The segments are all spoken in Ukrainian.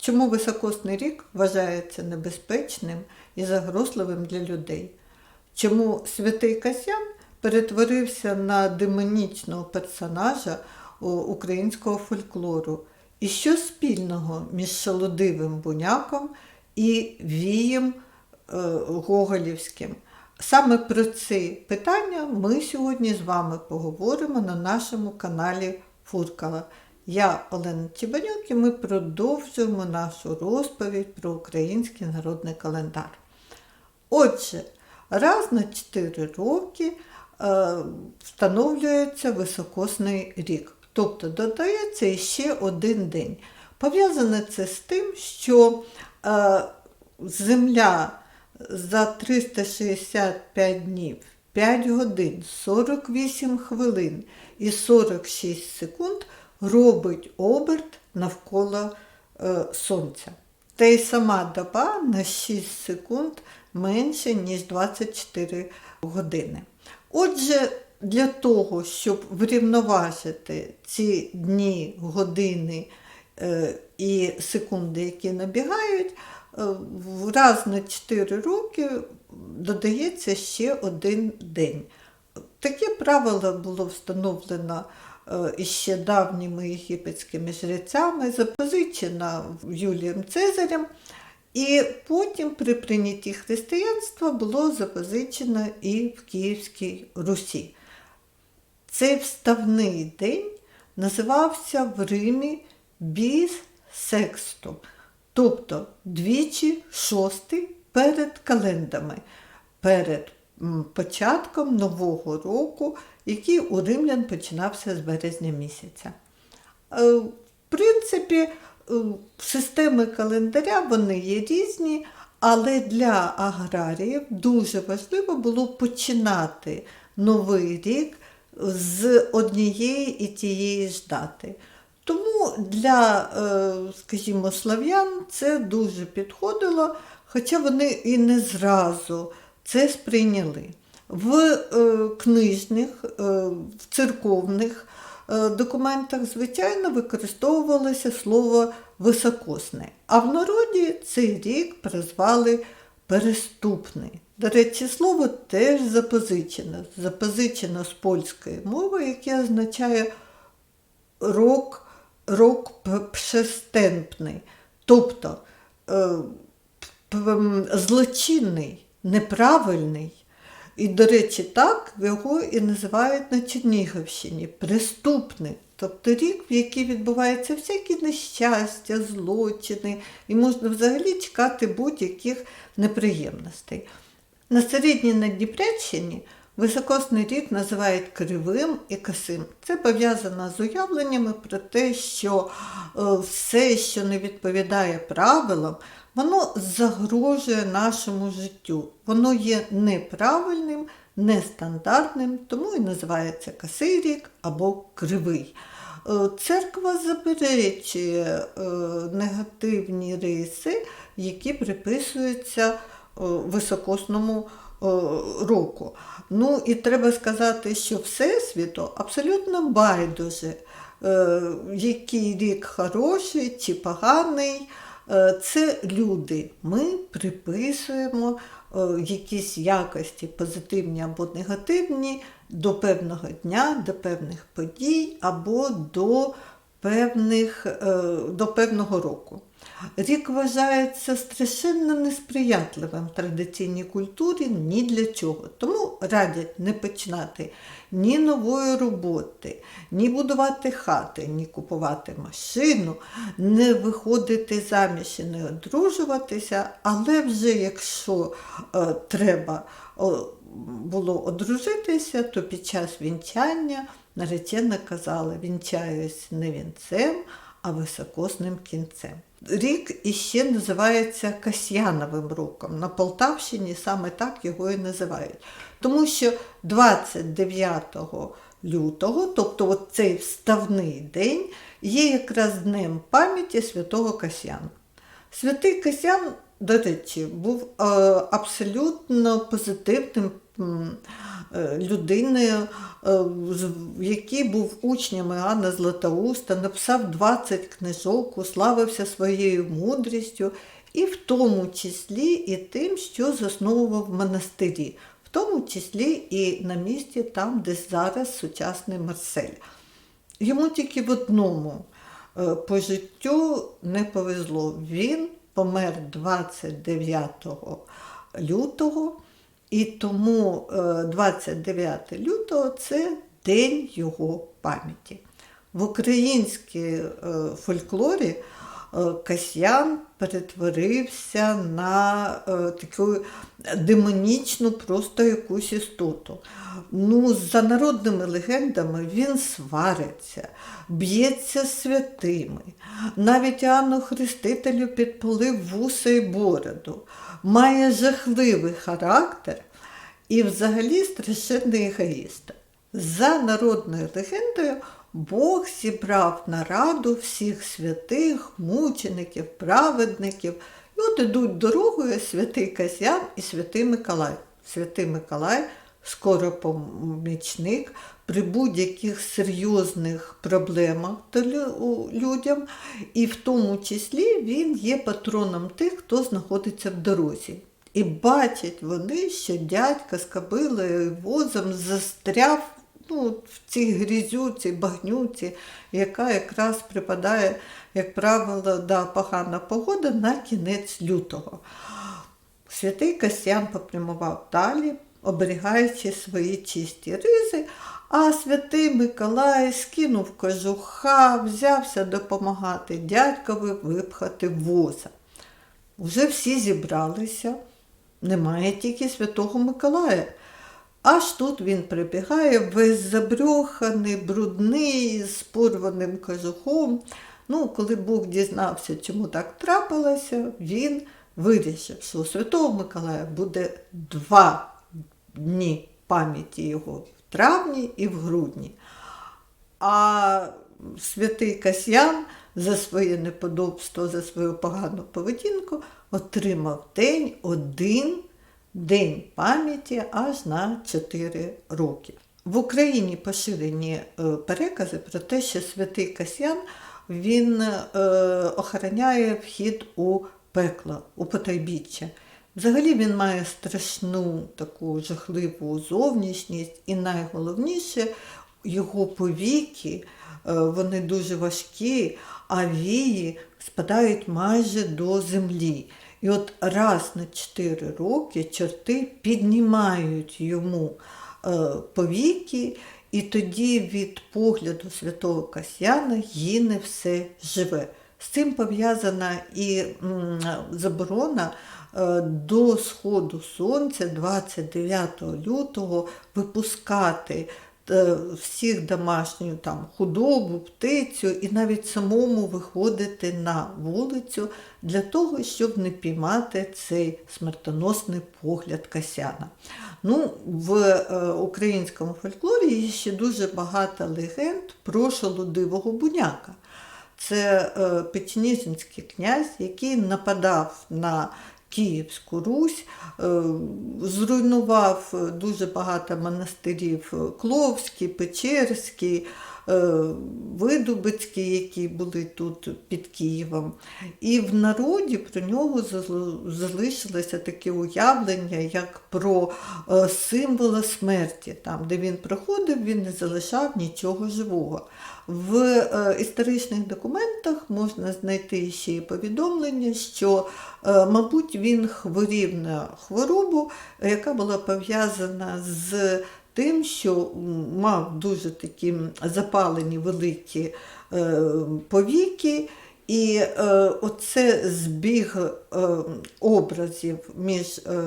Чому високосний рік вважається небезпечним і загрозливим для людей? Чому святий Касян перетворився на демонічного персонажа українського фольклору? І що спільного між шалодивим буняком і вієм е, Гоголівським? Саме про ці питання ми сьогодні з вами поговоримо на нашому каналі Фуркала. Я Олена Чебанюк і ми продовжуємо нашу розповідь про український народний календар. Отже, раз на 4 роки е, встановлюється високосний рік, тобто додається ще один день. Пов'язане це з тим, що е, Земля за 365 днів, 5 годин, 48 хвилин і 46 секунд робить оберт навколо е, Сонця. Та й сама доба на 6 секунд менше, ніж 24 години. Отже, для того, щоб врівноважити ці дні, години е, і секунди, які набігають, е, раз на 4 роки додається ще один день. Таке правило було встановлено іще давніми єгипетськими жрецями, запозичено Юлієм Цезарем, і потім при прийнятті християнства було запозичено і в Київській Русі. Цей вставний день називався в Римі біс секстом, тобто двічі шостий перед календами, перед початком нового року, який у римлян починався з березня місяця. Е, В принципі, е, системи календаря вони є різні, але для аграріїв дуже важливо було починати новий рік з однієї і тієї ж дати. Тому для, е, скажімо, слав'ян це дуже підходило, хоча вони і не зразу це сприйняли. В е, книжних, е, в церковних е, документах, звичайно, використовувалося слово високосне, а в народі цей рік призвали переступний. До речі, слово теж запозичено. Запозичено з польської мови, яке означає рок, рок пшестемпний, тобто злочинний, неправильний. І, до речі, так його і називають на Чернігівщині преступний. Тобто рік, в який відбуваються всякі нещастя, злочини, і можна взагалі чекати будь-яких неприємностей. На середній Надніпрянщині високосний рік називають кривим і косим. Це пов'язано з уявленнями про те, що е, все, що не відповідає правилам, воно загрожує нашому життю. Воно є неправильним, нестандартним, тому і називається косий рік або кривий. Е, Церква заперечує е, негативні риси, які приписуються е, високосному року. Ну і треба сказати, що Всесвіту абсолютно байдуже, який рік хороший чи поганий. Е, Це люди. Ми приписуємо е, якісь якості позитивні або негативні до певного дня, до певних подій або до, певних, е, до певного року. Рік вважається страшенно несприятливим в традиційній культурі ні для чого. Тому радять не починати ні нової роботи, ні будувати хати, ні купувати машину, не виходити заміж і не одружуватися, але вже якщо е, треба о, було одружитися, то під час вінчання наречена казала, вінчаюсь не вінцем, а високосним кінцем. Рік іще називається Касьяновим роком. На Полтавщині саме так його і називають. Тому що 29 лютого, тобто от цей вставний день, є якраз днем пам'яті святого Касьяна. Святий Касян, до речі, був е, абсолютно позитивним е, людиною, е, який був учнем Іоанна Златоуста, написав 20 книжок, уславився своєю мудрістю, і в тому числі і тим, що засновував монастирі, в тому числі і на місці там, де зараз сучасний Марсель. Йому тільки в одному е, по життю не повезло. Він помер 29 лютого, і тому е, 29 лютого це день його пам'яті. В українській е, фольклорі е, Касьян перетворився на е, таку демонічну просто якусь істоту. Ну, за народними легендами він свариться, б'ється з святими. Навіть Іоанну Хрестителю підпалив вуса і бороду. Має жахливий характер і взагалі страшенний егоїст. За народною легендою, Бог зібрав на раду всіх святих, мучеників, праведників. І от ідуть дорогою святий Касьян і святий Миколай. Святий Миколай скоро помічник при будь-яких серйозних проблемах людям, і в тому числі він є патроном тих, хто знаходиться в дорозі. І бачать вони, що дядька з кобилою возом застряв ну, в цій грізюці, багнюці, яка якраз припадає, як правило, да, погана погода на кінець лютого. Святий Касьян попрямував далі, оберігаючи свої чисті ризи, а святий Миколай скинув кожуха, взявся допомагати дядькові випхати воза. Вже всі зібралися, немає тільки святого Миколая. Аж тут він прибігає весь забрьоханий, брудний, з порваним кожухом. Ну, коли Бог дізнався, чому так трапилося, він вирішив, що у Святого Миколая буде два дні пам'яті його в травні і в грудні. А святий Касьян за своє неподобство, за свою погану поведінку отримав день один день пам'яті аж на 4 роки. В Україні поширені е, перекази про те, що святий Касьян він е, охороняє вхід у пекло, у потайбіччя. Взагалі він має страшну таку жахливу зовнішність, і найголовніше його повіки, е, вони дуже важкі, а вії спадають майже до землі. І от раз на 4 роки чорти піднімають йому е, повіки, і тоді від погляду святого Касьяна гине все живе. З цим пов'язана і заборона е, до сходу сонця 29 лютого випускати всіх домашню там, худобу, птицю і навіть самому виходити на вулицю для того, щоб не піймати цей смертоносний погляд Касяна. Ну, в е, українському фольклорі є ще дуже багато легенд про шолодивого буняка. Це е, Печніжинський князь, який нападав на Київську Русь, е, зруйнував дуже багато монастирів Кловський, Печерський, е, Видубицький, які були тут під Києвом. І в народі про нього залишилося таке уявлення, як про е, символа смерті. Там, де він проходив, він не залишав нічого живого. В е, історичних документах можна знайти ще й повідомлення, що, мабуть, він хворів на хворобу, яка була пов'язана з тим, що мав дуже такі запалені великі е, повіки. І е, оце збіг е, образів між е,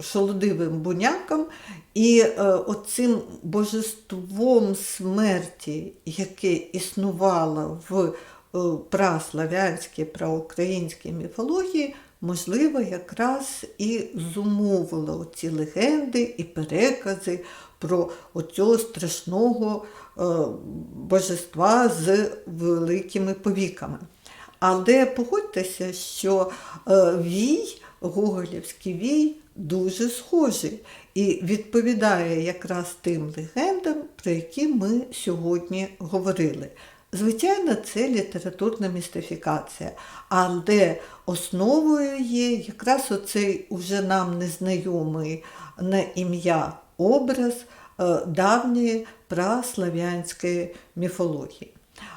шолодивим буняком і е, оцим божеством смерті, яке існувало в е, праслав'янській, праукраїнській міфології, можливо, якраз і зумовило ці легенди і перекази про оцього страшного е, божества з великими повіками. Але погодьтеся, що е, вій, гоголівський вій, дуже схожий і відповідає якраз тим легендам, про які ми сьогодні говорили. Звичайно, це літературна містифікація, але основою є якраз оцей уже нам незнайомий на ім'я образ е, давньої праслав'янської міфології.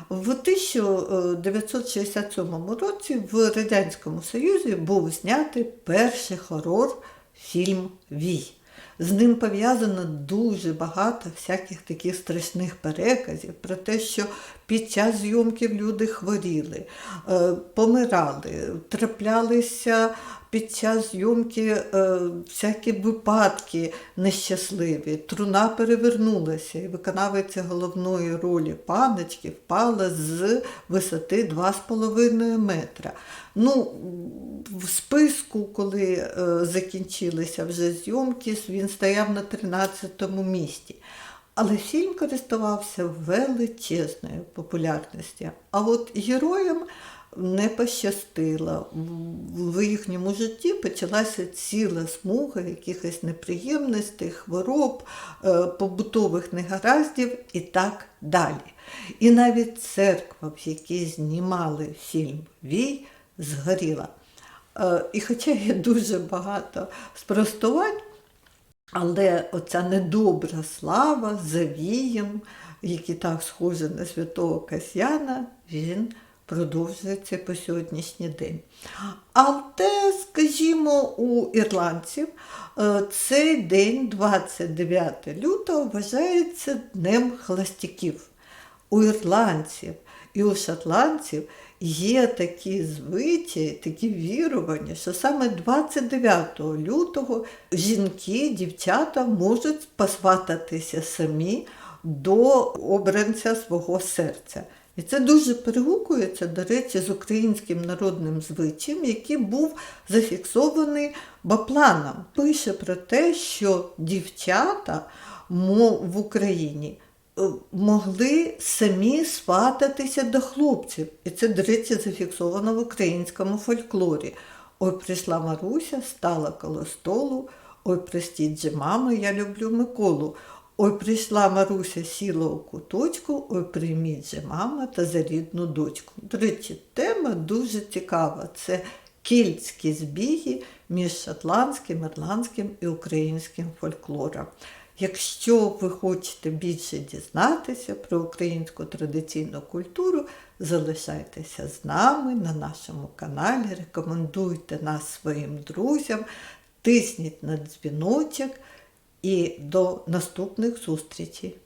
В 1967 році в Радянському Союзі був знятий перший хорор фільм Вій. З ним пов'язано дуже багато всяких таких страшних переказів про те, що під час зйомків люди хворіли, е, помирали, траплялися під час зйомки е, всякі випадки нещасливі. Труна перевернулася, і виконавиця головної ролі паночки впала з висоти 2,5 метра. Ну, в списку, коли е, закінчилися вже зйомки, він стояв на 13-му місці. Але фільм користувався величезною популярністю. А от героям не пощастило. В їхньому житті почалася ціла смуга якихось неприємностей, хвороб, е, побутових негараздів і так далі. І навіть церква, в якій знімали фільм Вій, згоріла. Е, І хоча є дуже багато спростувань, але оця недобра слава за вієм, який так схожий на святого Касьяна, він продовжується по сьогоднішній день. Але, скажімо, у ірландців е, цей день, 29 лютого, вважається Днем холостяків. У ірландців і у шотландців є такі звичаї, такі вірування, що саме 29 лютого жінки, дівчата можуть посвататися самі до обранця свого серця. І це дуже перегукується, до речі, з українським народним звичаєм, який був зафіксований Бапланом. Пише про те, що дівчата в Україні могли самі свататися до хлопців. І це, до речі, зафіксовано в українському фольклорі. Ой, прийшла Маруся, стала коло столу. Ой, простіть же, мамо, я люблю Миколу. Ой, прийшла Маруся, сіла у куточку, ой, прийміть же мама та за рідну дочку. До речі, тема дуже цікава. Це кельтські збіги між шотландським, ірландським і українським фольклором. Якщо ви хочете більше дізнатися про українську традиційну культуру, залишайтеся з нами на нашому каналі, рекомендуйте нас своїм друзям, тисніть на дзвіночок і до наступних зустрічей!